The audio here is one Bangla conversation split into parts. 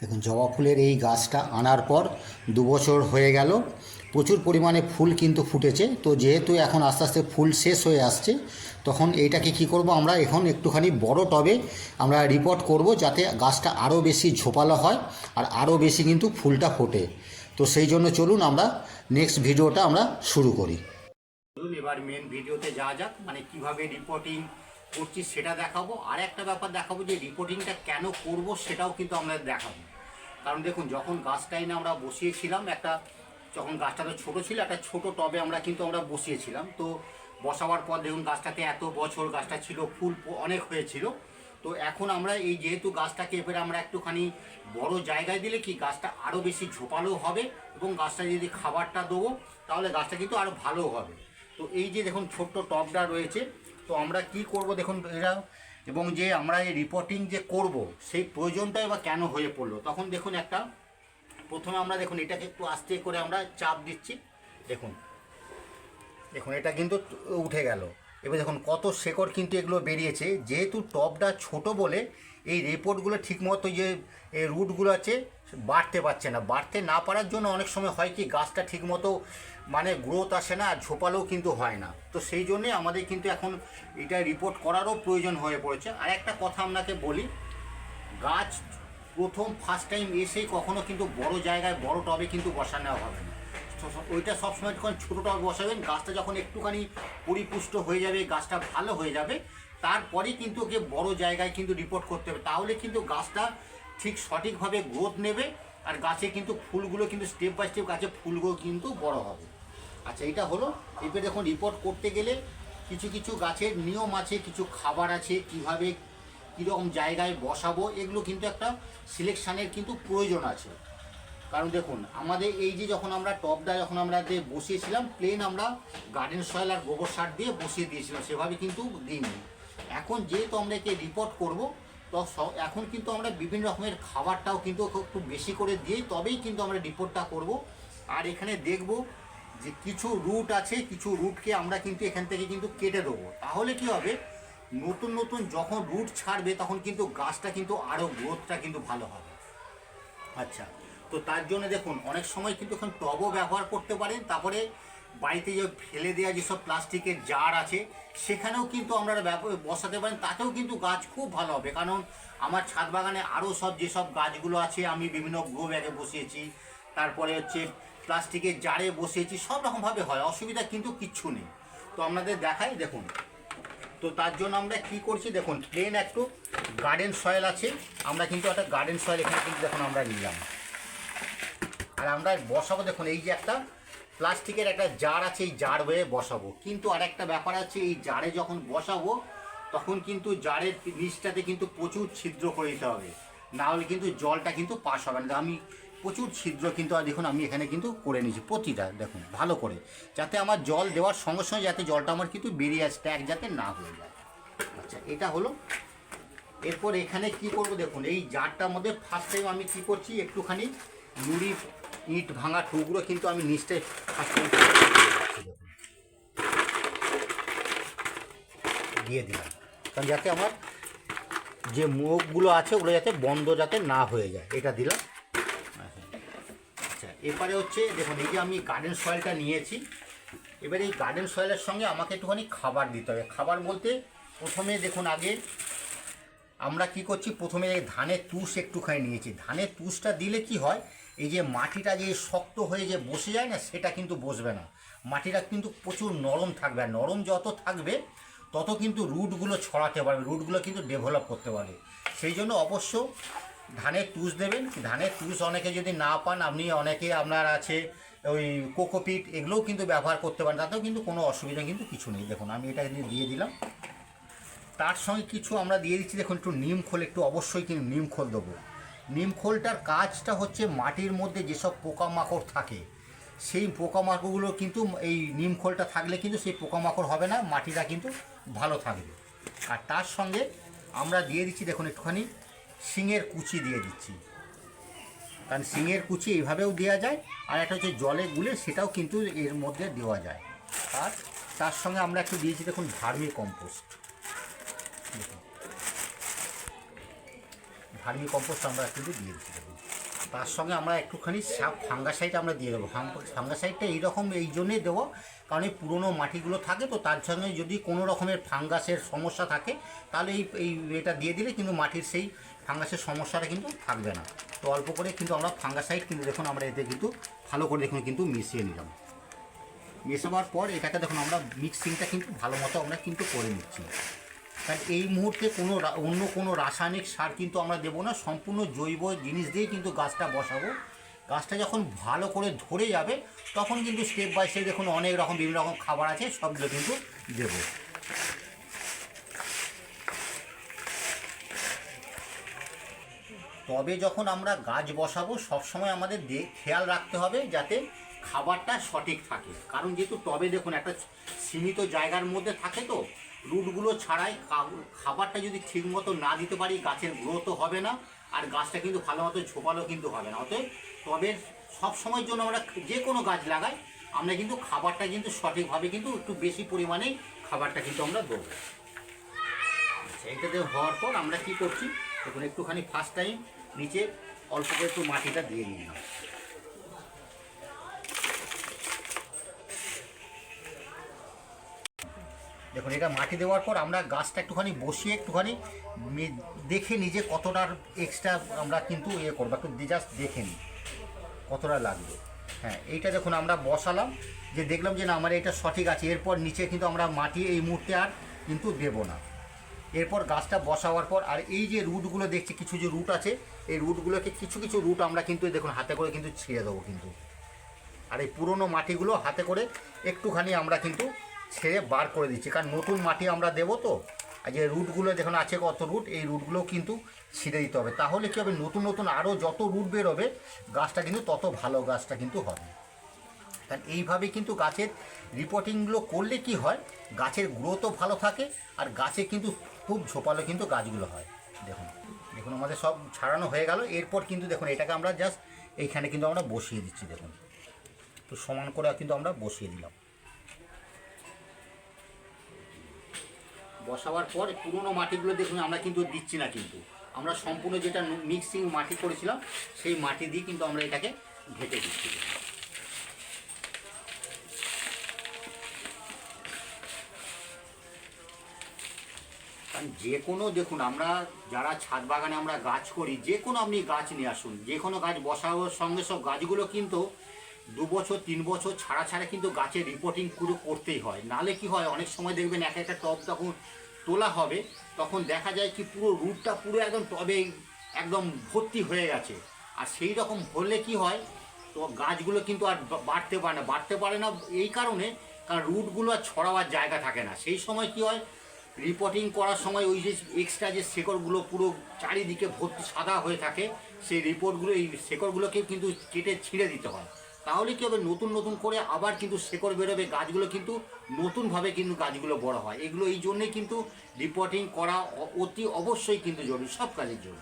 দেখুন, জবা ফুলের এই গাছটা আনার পর দু বছর হয়ে গেল। প্রচুর পরিমাণে ফুল কিন্তু ফুটেছে। তো যেহেতু এখন আস্তে আস্তে ফুল শেষ হয়ে আসছে, তখন এইটাকে কি করব আমরা এখন একটুখানি বড় টবে আমরা রিপোর্ট করব যাতে গাছটা আরও বেশি ঝোপালো হয় আর আরও বেশি কিন্তু ফুলটা ফোটে। তো সেই জন্য চলুন আমরা নেক্সট ভিডিওটা আমরা শুরু করি। এবার মেন ভিডিওতে যাওয়া যাক মানে কীভাবে রিপোর্টিং করছি সেটা দেখাবো। আর একটা ব্যাপার দেখাবো যে রিপোর্টিংটা কেন করব সেটাও কিন্তু আমরা দেখাবো। কারণ দেখুন, যখন গাছটা এনে আমরা বসিয়েছিলাম, একটা যখন গাছটা তো ছোটো ছিল, একটা ছোট টবে আমরা কিন্তু আমরা বসিয়েছিলাম। তো বসাবার পর দেখুন, গাছটাতে এত বছর গাছটা ছিল, ফুল অনেক হয়েছিল। তো এখন আমরা এই যেহেতু গাছটাকে এবারে আমরা একটুখানি বড় জায়গায় দিলে কি, গাছটা আরও বেশি ঝোপালো হবে এবং গাছটা যদি খাবারটা দেবো, তাহলে গাছটা কিন্তু আরও ভালো হবে। তো এই যে দেখুন, ছোট্ট টবটা রয়েছে তো আমরা কি করব দেখুন এরা, এবং যে আমরা এই রিপোর্টিং যে করব, সেই প্রয়োজনটাই বা কেন হয়ে পড়ল? তখন দেখুন একটা, প্রথমে আমরা দেখুন এটাকে একটু আস্তে করে আমরা চাপ দিচ্ছি। দেখুন দেখুন এটা কিন্তু উঠে গেল। এবার দেখুন কত শেকড় কিন্তু এগুলো বেরিয়েছে। যেহেতু টবটা ছোট বলে এই রেপোর্টগুলো ঠিকমতো যে রুটগুলো আছে, বাড়তে পারছে না। বাড়তে না পারার জন্য অনেক সময় হয় কি, গাছটা ঠিকমতো মানে গ্রোথ আসে না, আর ঝোপালেও কিন্তু হয় না। তো সেই জন্যে আমাদের কিন্তু এখন এটা রিপোর্ট করারও প্রয়োজন হয়ে পড়েছে। আর একটা কথা আপনাকে বলি, গাছ প্রথম ফার্স্ট টাইম এসেই কখনো কিন্তু বড় জায়গায়, বড় টবে কিন্তু বসানো হবে না। ওইটা সবসময় যখন ছোটো টবে বসাবেন, গাছটা যখন একটুখানি পরিপুষ্ট হয়ে যাবে, গাছটা ভালো হয়ে যাবে, তারপরেই কিন্তু ওকে বড় জায়গায় কিন্তু রিপোর্ট করতে হবে। তাহলে কিন্তু গাছটা ঠিক সঠিকভাবে গ্রোথ নেবে আর গাছে কিন্তু ফুলগুলো কিন্তু স্টেপ বাই স্টেপ গাছে ফুলগুলো কিন্তু বড় হবে। আচ্ছা এটা হলো। এবার দেখুন রিপোর্ট করতে গেলে কিছু কিছু গাছের নিয়ম আছে, কিছু খাবার আছে, কীভাবে কীরকম জায়গায় বসাবো, এগুলো কিন্তু একটা সিলেকশানের কিন্তু প্রয়োজন আছে। কারণ দেখুন, আমাদের এই যে যখন আমরা টপটা যখন আমরা যে বসিয়েছিলাম প্লেন আমরা গার্ডেন সয়েল আর গোবর সার দিয়ে বসিয়ে দিয়েছিলাম, সেভাবে কিন্তু দিইনি। এখন যেহেতু আমরা একে রিপোর্ট করব, তো এখন কিন্তু আমরা বিভিন্ন রকমের খাবারটাও কিন্তু একটু বেশি করে দিয়েই তবেই কিন্তু আমরা রিপোর্টটা করব। আর এখানে দেখব যে কিছু রুট আছে, কিছু রুটকে আমরা কিন্তু এখান থেকে কিন্তু কেটে দেবো। তাহলে কি হবে? নতুন নতুন যখন রুট ছাড়বে, তখন কিন্তু গাছটা কিন্তু আরও গ্রোথটা কিন্তু ভালো হবে। আচ্ছা। তো তার জন্য দেখুন, অনেক সময় কিন্তু এখন টবও ব্যবহার করতে পারেন। তারপরে বাড়িতে যে ফেলে দেওয়া যেসব প্লাস্টিকের জার আছে, সেখানেও কিন্তু আমরা ব্যব- বসাতে পারেন। তাতেও কিন্তু গাছ খুব ভালো হবে। কারণ আমার ছাদ বাগানে আরও সব যেসব গাছগুলো আছে, আমি বিভিন্ন গ্রো ব্যাগে বসিয়েছি। তারপরে হচ্ছে প্লাস্টিকের জারে বসিয়েছি, সব রকমভাবে হয়, অসুবিধা কিন্তু কিচ্ছু নেই। তো আপনাদের দেখাই, দেখুন। তো তার জন্য আমরা কি করছি, দেখুন প্লেন একটু গার্ডেন সয়েল আছে। আমরা কিন্তু একটা গার্ডেন সয়েল এখানে কিন্তু দেখুন আমরা নিলাম। আর আমরা বসাবো, দেখুন, এই যে একটা প্লাস্টিকের একটা জার আছে, এই জার হয়ে বসাবো। কিন্তু আর একটা ব্যাপার আছে, এই জারে যখন বসাবো, তখন কিন্তু জারের নিচটাতে কিন্তু প্রচুর ছিদ্র করে দিতে হবে। না হলে কিন্তু জলটা কিন্তু পাস হবে না। আমি প্রচুর ছিদ্র কিন্তু, আর দেখুন, আমি এখানে কিন্তু করে নিয়েছি, প্রতিটা, দেখুন, ভালো করে। যাতে আমার জল দেওয়ার সঙ্গে সঙ্গে যাতে জলটা আমার কিন্তু বেরিয়ে আসে, ট্যাগ যাতে না হয়ে যায়। আচ্ছা এটা হলো। এরপর এখানে কি করব, দেখুন, এই জারটার মধ্যে ফার্স্ট টাইম আমি কি করছি, একটুখানি নুড়ি ইট ভাঙা টুকরো কিন্তু আমি ফার্স্ট দিয়ে দিলাম। কারণ যাতে আমার যে মুখগুলো আছে, ওগুলো যাতে বন্ধ যাতে না হয়ে যায়, এটা দিলাম। আচ্ছা এবারে হচ্ছে, দেখুন, এই যে আমি গার্ডেন সয়েলটা নিয়েছি, এবারে এই গার্ডেন সয়েলের সঙ্গে আমাকে একটুখানি খাবার দিতে হবে। খাবার বলতে প্রথমে দেখুন, আগে আমরা কি করছি, প্রথমে ধানের তুষ একটুখানি নিয়েছি। ধানের তুষটা দিলে কি হয় এই যে মাটিটা যে শক্ত হয়ে যে বসে যায় না, সেটা কিন্তু বসবে না। মাটিটা কিন্তু প্রচুর নরম থাকবে, আর নরম যত থাকবে, তত কিন্তু রুটগুলো ছড়াতে পারবে, রুটগুলো কিন্তু ডেভেলপ করতে পারবে। সেই জন্য অবশ্য ধানের তুষ দেবেন, ধানের তুষ অনেকে যদি না পান, আপনি অনেকে আপনার আছে ওই কোকোপিট এগুলোও কিন্তু ব্যবহার করতে পারেন, তাতেও কিন্তু কোনো অসুবিধা কিন্তু কিছু নেই। দেখুন, আমি এটা দিয়ে দিলাম। তার সঙ্গে কিছু আমরা দিয়ে দিচ্ছি, দেখুন, একটু নিম খোল, একটু অবশ্যই কিন্তু নিম খোল দেবো। নিম খোলটার কাজটা হচ্ছে মাটির মধ্যে যেসব পোকামাকড় থাকে। সেই পোকামাকড়গুলো কিন্তু এই নিমখোলটা থাকলে কিন্তু সেই পোকামাকড় হবে না, মাটিটা কিন্তু ভালো থাকবে। আর তার সঙ্গে আমরা দিয়ে দিচ্ছি, দেখুন একটুখানি, শিঙের কুচি দিয়ে দিচ্ছি। কারণ শিঙের কুচি এইভাবেও দেওয়া যায়, আর একটা হচ্ছে জলে গুলে সেটাও কিন্তু এর মধ্যে দেওয়া যায়। আর তার সঙ্গে আমরা একটু দিয়েছি, দেখুন, ভার্মি কম্পোস্ট। ভার্মি কম্পোস্ট আমরা কিন্তু দিয়ে দিতে দেখুন। তার সঙ্গে আমরা একটুখানি সাপ ফাঙ্গাসাইড আমরা দিয়ে দেবো। ফাঙ্গাসাইডটা এইরকম এই জন্যই দেবো, কারণ এই পুরোনো মাটিগুলো থাকে তো তার সঙ্গে যদি কোনো রকমের ফাঙ্গাসের সমস্যা থাকে, তাহলে এই এই এটা দিয়ে দিলে কিন্তু মাটির সেই ফাঙ্গাসের সমস্যাটা কিন্তু থাকবে না। তো অল্প করে কিন্তু আমরা ফাঙ্গাসাইড কিন্তু দেখুন আমরা এতে কিন্তু ভালো করে দেখুন কিন্তু মিশিয়ে নিলাম। মেশাবার পর এটাকে দেখুন আমরা মিক্সিংটা কিন্তু ভালো মতো আমরা কিন্তু করে নিচ্ছি। কারণ এই মুহূর্তে কোনো অন্য কোনো রাসায়নিক সার কিন্তু আমরা দেবো না। সম্পূর্ণ জৈব জিনিস দিয়েই কিন্তু গাছটা বসাবো। গাছটা যখন ভালো করে ধরে যাবে, তখন কিন্তু স্টেপ বাই স্টেপ দেখুন অনেক রকম, বিভিন্ন রকম খাবার আছে, সবগুলো কিন্তু দেবো। তবে যখন আমরা গাছ বসাবো, সবসময় আমাদের খেয়াল রাখতে হবে যাতে খাবারটা সঠিক থাকে। কারণ যেহেতু টবে দেখুন একটা সীমিত জায়গার মধ্যে থাকে তো রুটগুলো ছাড়াই খাবারটা যদি ঠিকমতো না দিতে পারি, গাছের গ্রোথও হবে না, আর গাছটা কিন্তু ভালো মতো ঝোপালো কিন্তু হবে না। অতএব তবে সব সময়ের জন্য আমরা যে কোনো গাছ লাগাই, আমরা কিন্তু খাবারটা কিন্তু সঠিকভাবে কিন্তু একটু বেশি পরিমাণেই খাবারটা কিন্তু আমরা দেবো। আচ্ছা হওয়ার পর আমরা কি করছি? দেখুন, একটুখানি ফার্স্ট টাইম নিচে অল্প করে একটু মাটিটা দিয়ে নিলাম দেখুন, এটা মাটি দেওয়ার পর আমরা গাছটা একটুখানি বসিয়ে একটুখানি দেখে নিজে কতটার এক্সট্রা আমরা কিন্তু ইয়ে করব। একটু জাস্ট দেখে নিই কতটা লাগবে। হ্যাঁ এইটা দেখুন আমরা বসালাম, যে দেখলাম যে না, আমার এটা সঠিক আছে, এরপর নিচে কিন্তু আমরা মাটি এই মুহূর্তে আর কিন্তু দেবো না। এরপর গাছটা বসাবার পর, আর এই যে রুটগুলো দেখছি, কিছু যে রুট আছে, এই রুটগুলোকে কিছু কিছু রুট আমরা কিন্তু দেখুন, হাতে করে কিন্তু ছিঁড়ে দেবো কিন্তু। আর এই পুরনো মাটিগুলো হাতে করে একটুখানি আমরা কিন্তু ছেড়ে বার করে দিচ্ছি। কারণ নতুন মাটি আমরা দেবো তো, আর যে রুটগুলো দেখুন আছে কত রুট, এই রুটগুলো কিন্তু ছিঁড়ে দিতে হবে। তাহলে কী হবে? নতুন নতুন আরও যত রুট বেরোবে, গাছটা কিন্তু তত ভালো গাছটা কিন্তু হবে। কারণ এইভাবে কিন্তু গাছের রিপোর্টিংগুলো করলে কি হয়? গাছের গ্রোথও ভালো থাকে, আর গাছে কিন্তু খুব ঝোপালো কিন্তু গাছগুলো হয়। দেখুন দেখুন আমাদের সব ছাড়ানো হয়ে গেল। এরপর কিন্তু দেখুন, এটাকে আমরা জাস্ট এইখানে কিন্তু আমরা বসিয়ে দিচ্ছি, দেখুন। তো সমান করে কিন্তু আমরা বসিয়ে দিলাম। বসাবার পর পুরনো মাটিগুলো দেখুন, আমরা কিন্তু দিচ্ছি না কিন্তু। আমরা সম্পূর্ণ যেটা মিক্সিং মাটি করেছিলাম, সেই মাটি দিয়ে কিন্তু আমরা এটাকে ঘেটে দিচ্ছি। কারণ যে কোনো, দেখুন, আমরা যারা ছাদ বাগানে আমরা গাছ করি, যে কোনো আপনি গাছ নিয়ে আসুন, যে কোনো গাছ বসানোর সঙ্গে সব গাছগুলো কিন্তু দু বছর, তিন বছর ছাড়া ছাড়া কিন্তু গাছের রিপোর্টিং পুরো করতেই হয়। নালে কি হয়, অনেক সময় দেখবেন এক একটা টব তখন তোলা হবে, তখন দেখা যায় কি পুরো রুটটা পুরো একদম টবে একদম ভর্তি হয়ে গেছে। আর সেই রকম হলে কি হয়, তো গাছগুলো কিন্তু আর বাড়তে পারে না। বাড়তে পারে না এই কারণে, কারণ রুটগুলো আর ছড়াবার জায়গা থাকে না। সেই সময় কি হয় রিপোর্টিং করার সময় ওই যে এক্সট্রা যে শেকড়গুলো পুরো চারিদিকে ভর্তি সাদা হয়ে থাকে, সেই রিপোর্টগুলো এই শেকড়গুলোকে কিন্তু কেটে ছিঁড়ে দিতে হয়। তাহলে কি হবে? নতুন নতুন করে আবার কিন্তু শেকড় বেরোবে। গাছগুলো কিন্তু নতুনভাবে কিন্তু গাছগুলো বড় হয়। এগুলো এই জন্যেই কিন্তু রিপোর্টিং করা অতি অবশ্যই কিন্তু জরুরি, সব কাজের জন্য।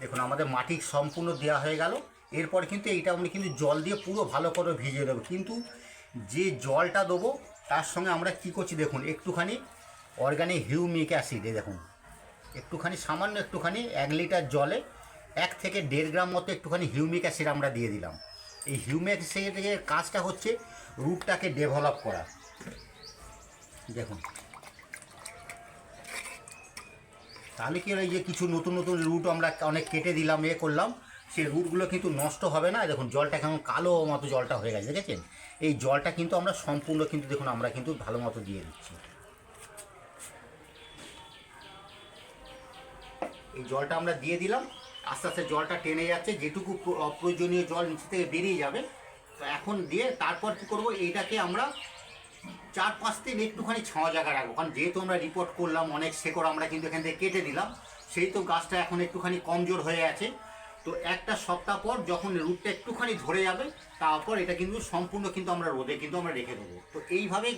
দেখুন, আমাদের মাটি সম্পূর্ণ দেওয়া হয়ে গেল। এরপর কিন্তু এইটা আমরা কিন্তু জল দিয়ে পুরো ভালো করে ভিজিয়ে দেবো কিন্তু যে জলটা দেবো, তার সঙ্গে আমরা কি করছি দেখুন, একটুখানি অর্গানিক হিউমিক অ্যাসিড দেখুন। একটুখানি, সামান্য একটুখানি এক লিটার জলে এক থেকে দেড় গ্রাম মতো একটুখানি হিউমিক অ্যাসিড আমরা দিয়ে দিলাম। এই হিউমিক অ্যাসিডের কাজটা হচ্ছে রুটটাকে ডেভেলপ করা। দেখুন। তাহলে কি এই যে কিছু নতুন নতুন রুট আমরা অনেক কেটে দিলাম, এ করলাম, সেই রুটগুলো কিন্তু নষ্ট হবে না। দেখুন, জলটা কেমন কালো মতো জলটা হয়ে গেছে, দেখেছেন? এই জলটা কিন্তু আমরা সম্পূর্ণ কিন্তু, দেখুন, আমরা কিন্তু ভালো মতো দিয়ে দিচ্ছি। এই জলটা আমরা দিয়ে দিলাম। আস্তে আস্তে জলটা টেনে যাচ্ছে, যেটুকু প্র- অপ্রয়োজনীয় জল নিচে থেকে বেরিয়ে যাবে। তো এখন দিয়ে তারপর কী করব, এইটাকে আমরা চার পাঁচ দিন একটুখানি ছাওয়া জায়গা রাখব। কারণ যেহেতু আমরা রিপোর্ট করলাম, অনেক শেকড় আমরা কিন্তু এখান থেকে কেটে দিলাম, সেই তো গাছটা এখন একটুখানি কমজোর হয়ে আছে। তো একটা সপ্তাহ পর যখন রুটটা একটুখানি ধরে যাবে, তারপর এটা কিন্তু সম্পূর্ণ কিন্তু আমরা রোদে কিন্তু আমরা রেখে দেবো। তো এইভাবে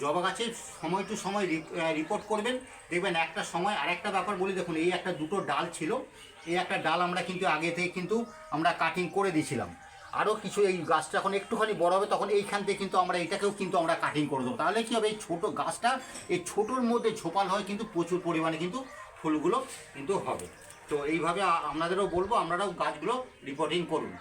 জবা গাছের সময় টু সময় রিপোর্ট করবেন। দেখবেন একটা সময় আর একটা ব্যাপার বলি, দেখুন এই একটা দুটো ডাল ছিল এই একটা ডাল আমরা কিন্তু আগে থেকে কিন্তু আমরা কাটিং করে দিয়েছিলাম। আরও কিছু এই গাছটা যখন একটুখানি বড় হবে, তখন এইখান থেকে কিন্তু আমরা এটাকেও কিন্তু আমরা কাটিং করে দেবো। তাহলে কী হবে? এই ছোটো গাছটা, এই ছোটোর মধ্যে ঝোপাল হয় কিন্তু প্রচুর পরিমাণে কিন্তু ফুলগুলো কিন্তু হবে। তো এইভাবে আপনাদেরও বলব আপনারাও গাছগুলো রিপোর্টিং করুন।